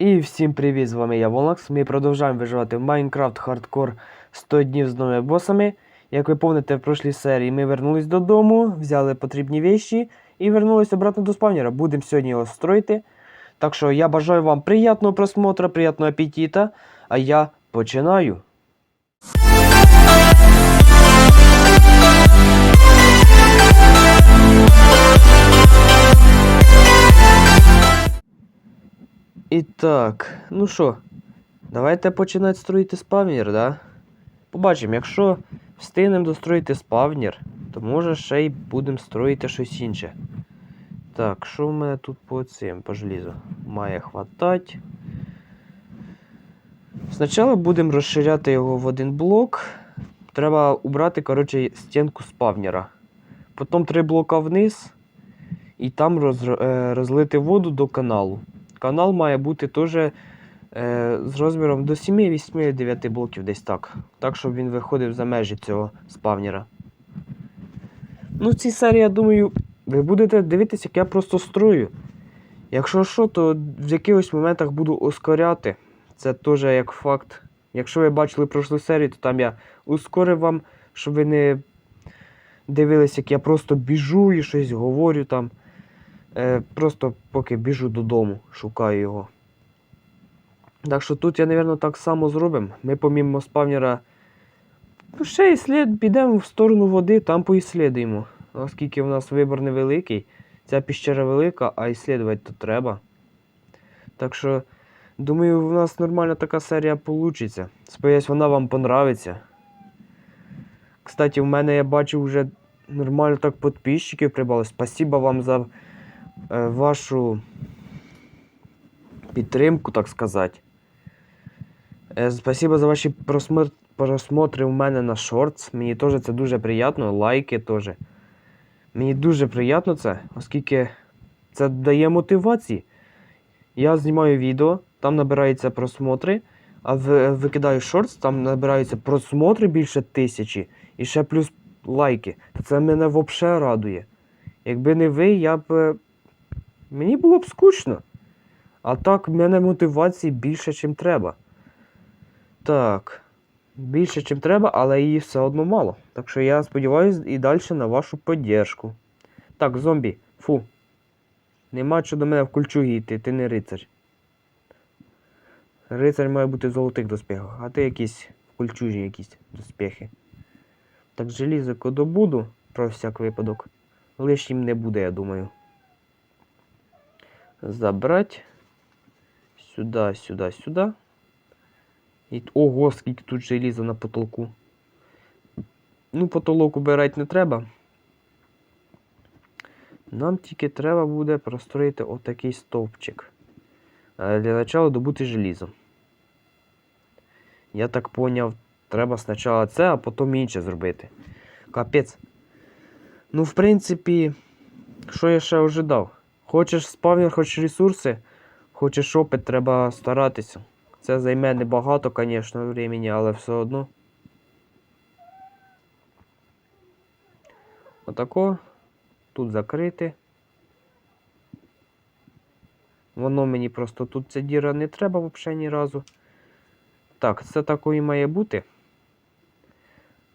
І всім привіт, з вами я Волакс. Ми продовжуємо виживати в Minecraft Hardcore 100 днів з новими босами. Як ви помните, в прошлій серії ми вернулись додому, взяли потрібні віші і вернулись обратно до спавнера. Будемо сьогодні його строїти. Так що я бажаю вам приємного просмотру, приємного апетита, а я починаю. І так, ну що, давайте починати строїти спавнер, да? Побачимо, якщо встигнемо достроїти спавнер, то може ще й будемо строїти щось інше. Так, що в мене тут по цим, по желізу? Має хватать. Спочатку будемо розширяти його в один блок. Треба убрати, коротше, стінку спавнера. Потім три блока вниз. І там роз, е, розлити воду до каналу. Канал має бути теж е, з розміром до 7, 8, 9 блоків десь так. Так, щоб він виходив за межі цього спавнера. Ну, в цій серії, я думаю, ви будете дивитися, як я просто строю. Якщо що, то в якихось моментах буду ускоряти. Це теж як факт. Якщо ви бачили прошлу серію, то там я ускорив вам, щоб ви не дивилися, як я просто біжу і щось говорю там. Е, просто поки біжу додому, шукаю його. Так що тут я, мабуть, так само зробимо. Ми помімо спавнера ну, ще і слід підемо в сторону води, там поіслідуємо. Оскільки в нас вибор невеликий, ця піщера велика, а іслідувати то треба. Так що, думаю, в нас нормальна така серія вийде. Сподіваюсь, вона вам понравиться. Кстати, в мене я бачив вже нормально так підписчиків прибали. Спасибо вам за вашу підтримку, так сказати. Е, спасибо за ваші просмотри у мене на шортс. Мені теж це дуже приємно. Лайки теж. Мені дуже приємно це, оскільки це дає мотивації. Я знімаю відео, там набираються просмотри, а викидаю шортс, там набираються просмотри більше тисячі і ще плюс лайки. Це мене взагалі радує. Якби не ви, я б. Мені було б скучно. А так, в мене мотивації більше, ніж треба. Так. Більше, ніж треба, але її все одно мало. Так що я сподіваюся і далі на вашу підтримку. Так, зомбі, фу. Нема що до мене в кульчугі йти, ти не рицар. Рицар має бути в золотих доспіхах, а ти якісь в кульчужі якісь доспіхи. Так, желізо добуду, про всяк випадок. Лишнім не буде, я думаю. Забрать. Сюда, сюда, сюда. І... Ого, скільки тут желіза на потолку. Ну, потолок убирати не треба. Нам тільки треба буде простроїти отакий стовпчик. Е, Для початку добути желізо. Я так поняв, треба спочатку це, а потім інше зробити. Капець. Ну, в принципі, що я ще ожидав? Хочеш спавнер, хочеш ресурси, хочеш опит, треба старатися. Це займе небагато, звісно, времени, але все одно. Отако. Тут закрити. Воно мені просто тут ця діра не треба взагалі ні разу. Так, це такої має бути.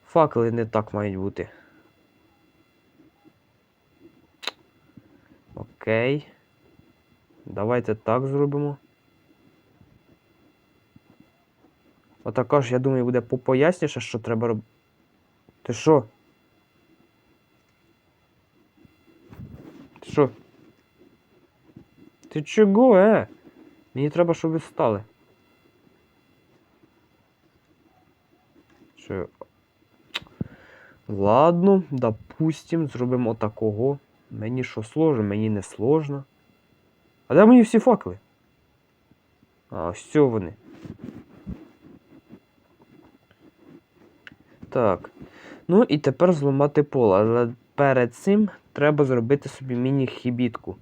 Факели не так мають бути. Окей. Давайте так зробимо. Отака ж, я думаю, буде попоясніше, що треба робити. Ти що? Ти що? Ти чого, е? Мені треба, щоб ви стали. Що? Ладно, допустим, зробимо такого. Мені що сложно, мені не сложно. А де мені всі факли? А, ось цього вони. Так. Ну і тепер зламати поле. Але перед цим треба зробити собі міні-хібітку.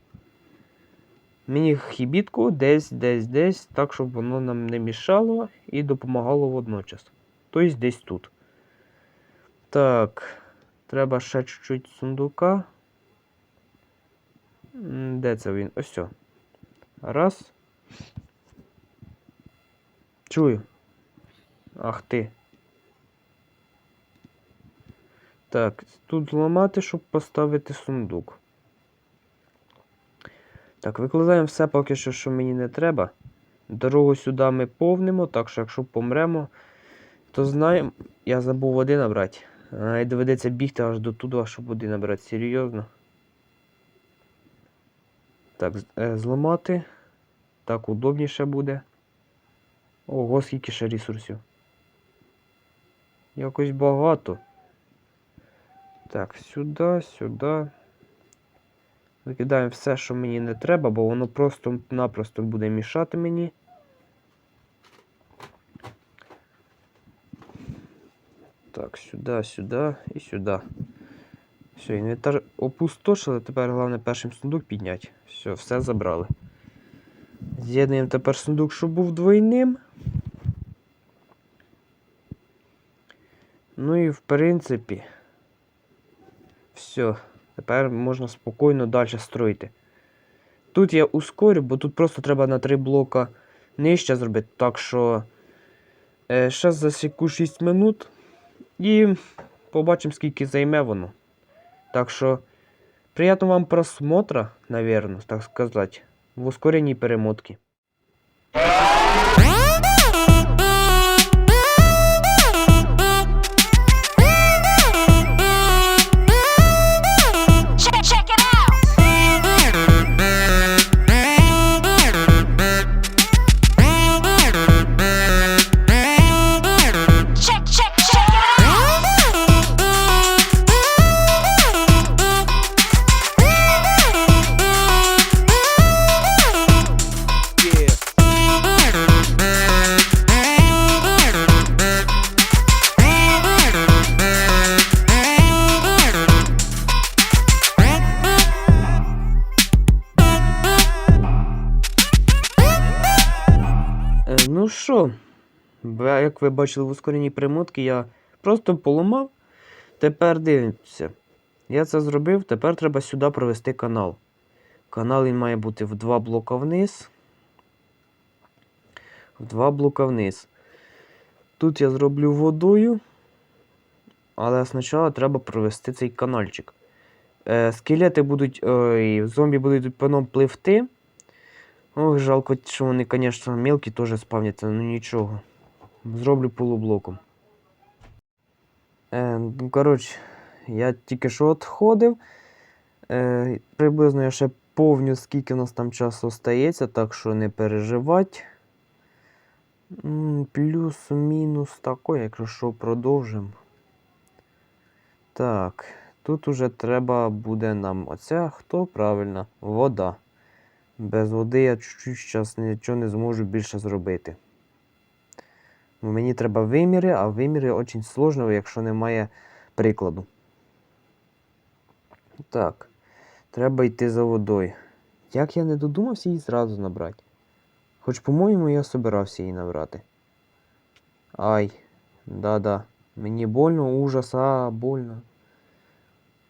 Міні-хібітку десь, десь, десь, так, щоб воно нам не мішало і допомагало водночас. Тобто десь тут. Так. Треба ще чуть-чуть сундука. Де це він? Ось. о. Раз. Чую. Ах ти. Так, тут зламати, щоб поставити сундук. Так, викладаємо все поки що, що мені не треба. Дорогу сюди ми повнимо, так що якщо помремо, то знаємо. Я забув води набрати. Доведеться бігти аж до туди, щоб води набрати. Серйозно. Так, е, зламати. Так удобніше буде. Ого, скільки ще ресурсів. Якось багато. Так, сюди, сюди. Викидаємо все, що мені не треба, бо воно просто-напросто буде мішати мені. Так, сюди, сюди і сюди. Все, інвентар опустошили, тепер головне першим сундук підняти. Все, все забрали. З'єднуємо тепер сундук, щоб був двойним. Ну і в принципі. Все. Тепер можна спокійно далі строїти. Тут я ускорю, бо тут просто треба на 3 блока нижче зробити. Так що. Е, ще засіку 6 минут. І побачимо, скільки займе воно. Так що. Приятного вам просмотра, наверное, так сказать, В ускорении перемотки. Що, як ви бачили в ускореній перемотки, я просто поламав. Тепер дивимося. Я це зробив, тепер треба сюди провести канал. Канал він має бути в два блока вниз. В два блока вниз. Тут я зроблю водою. Але спочатку треба провести цей канальчик. Е, скелети будуть. Ой, зомбі будуть по нам пливти. Ох, жалко, що вони, звісно, мелкі теж спавняться, ну нічого. Зроблю полублоком. Е, ну, коротше, я тільки що відходив. Е, приблизно я ще повню, скільки у нас там часу остається, так що не переживать. Плюс-мінус такой, якщо що, продовжимо. Так, тут уже треба буде нам оця, хто правильно, вода. Без води я чуть-чуть зараз нічого не зможу більше зробити. Мені треба виміри, а виміри дуже сложно, якщо немає прикладу. Так. Треба йти за водою. Як я не додумався її зразу набрати? Хоч, по-моєму, я собирався її набрати. Ай, да-да. Мені больно, ужас, а, больно.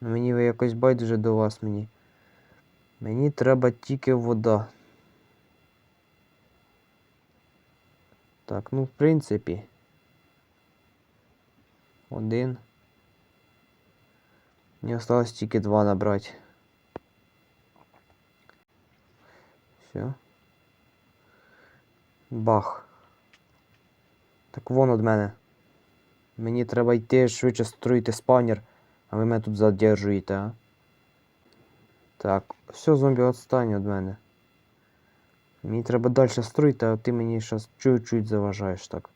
Мені якось байдуже до вас мені. Мені треба тільки вода. Так, ну в принципі. Один. Мені осталось тільки два набрати. Все. Бах. Так вон від мене. Мені треба йти швидше строїти спавнер, а ви мене тут задержуєте, а? Так, все, зомбі, відстань від мене. Мені треба далі строїти, а ти мені зараз чуть-чуть заважаєш так.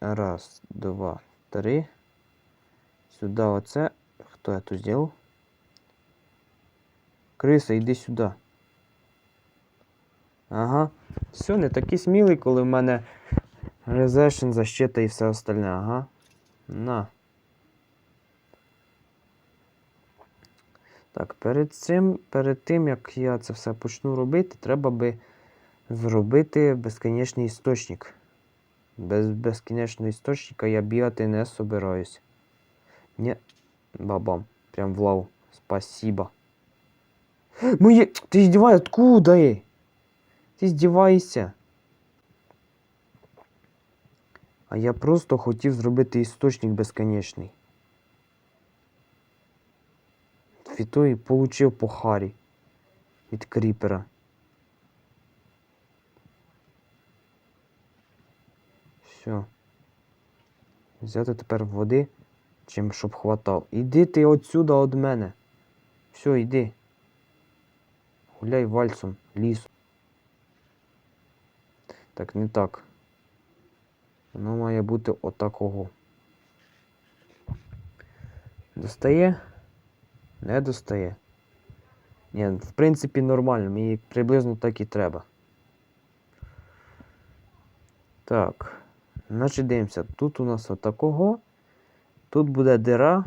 Раз, два, три. Сюди оце. Хто я тут зробив? Криса, йди сюди. Ага. Все, не такий смілий, коли в мене резешн, защита і все остальне, ага. На. Так, перед цим, перед тим, як я це все почну робити, треба би зробити безконечний істочник. Без безкінечного істочника я бігати не собираюсь. Ні, бабам, прям в лаву. Спасибо. Моє. Ти здіваєш, откуда? Ти здіваєшся? А я просто хотів зробити істочник безконечний. Фіто і получив по харі від кріпера. Все. Взяти тепер води, чим щоб хватав. Іди ти отсюда від мене. Все, йди. Гуляй вальсом, лісом. Так, не так. Воно має бути отакого. Достає? Не достає. Ні, в принципі, нормально, мені приблизно так і треба. Так. Значить, дивимося. Тут у нас отакого. Тут буде дира.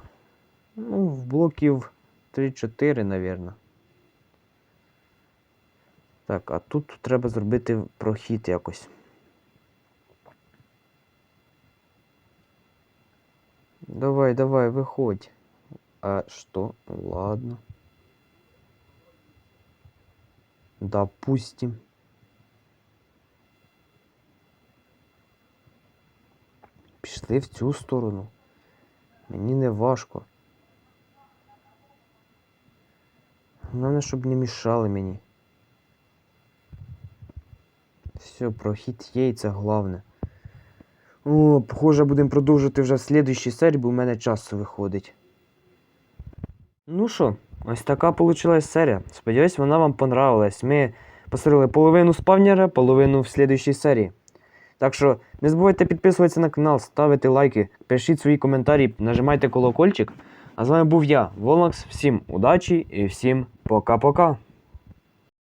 Ну, в блоків 3-4, навірно. Так, а тут треба зробити прохід якось. Давай, давай, виходь. А что? Ладно. Допустим. Пішли в цю сторону. Мені не важко. Головне, щоб не мішали мені. Все, прохід є і це головне. О, похоже, будемо продовжувати вже в слідуючій серії, бо в мене часу виходить. Ну що, ось така вийшла серія. Сподіваюсь, вона вам понравилась. Ми посилили половину спавнера, половину в слідчій серії. Так що не забувайте підписуватися на канал, ставити лайки, пишіть свої коментарі, нажимайте колокольчик. А з вами був я, Волокс, Всім удачі і всім пока-пока.